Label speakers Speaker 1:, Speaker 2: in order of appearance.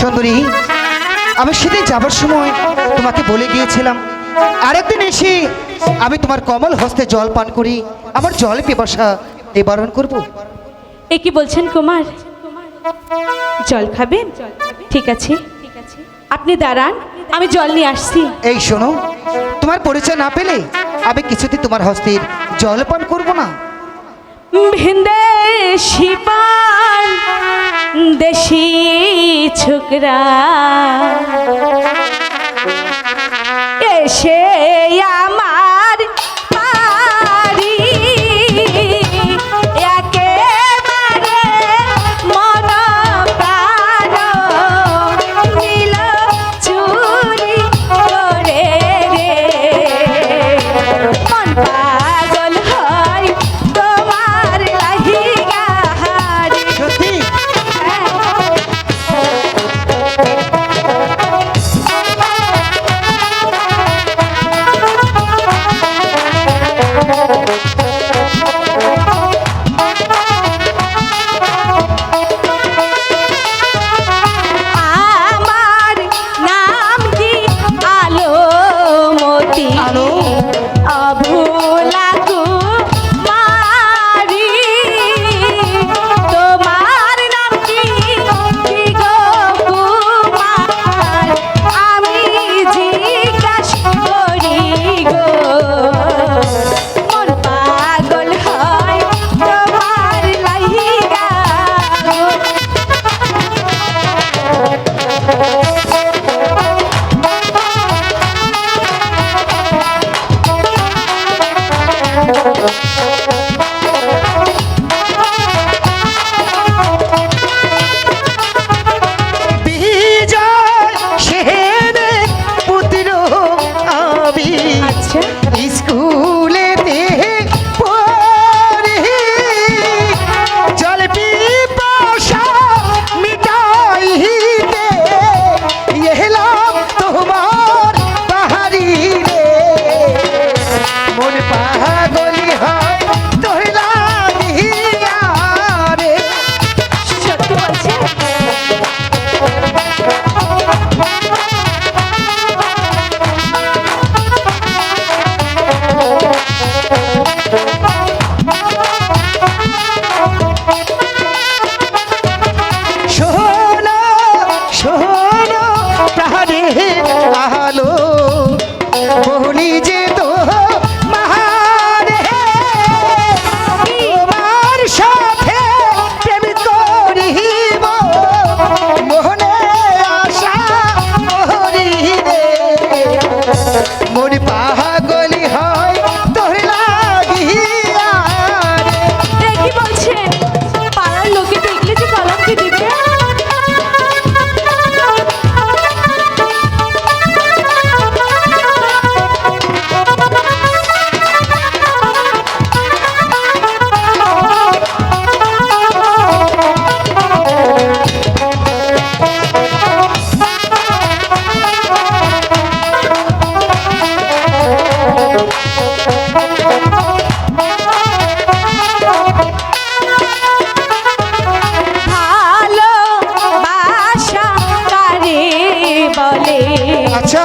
Speaker 1: সুন্দরী আমি সেদিন যাবার সময় তোমাকে বলে গিয়েছিলাম। আরেকদিন এসে আমি তোমার কমল হস্তে জল পান করি আমার জল পিপাসা নিবারণ করব।
Speaker 2: এ কি বলছেন কুমার? জল খাবেন? ঠিক আছে। আপনি দাঁড়ান আমি জল নিয়ে আসছি।
Speaker 1: এই শোনো তোমার পরিচয় না পেলে আমি কিছুতে তোমার হস্তের জল পান করব না।
Speaker 2: ভিন্দে শিপান দেশি ছোকরা। মন
Speaker 1: আচ্ছা।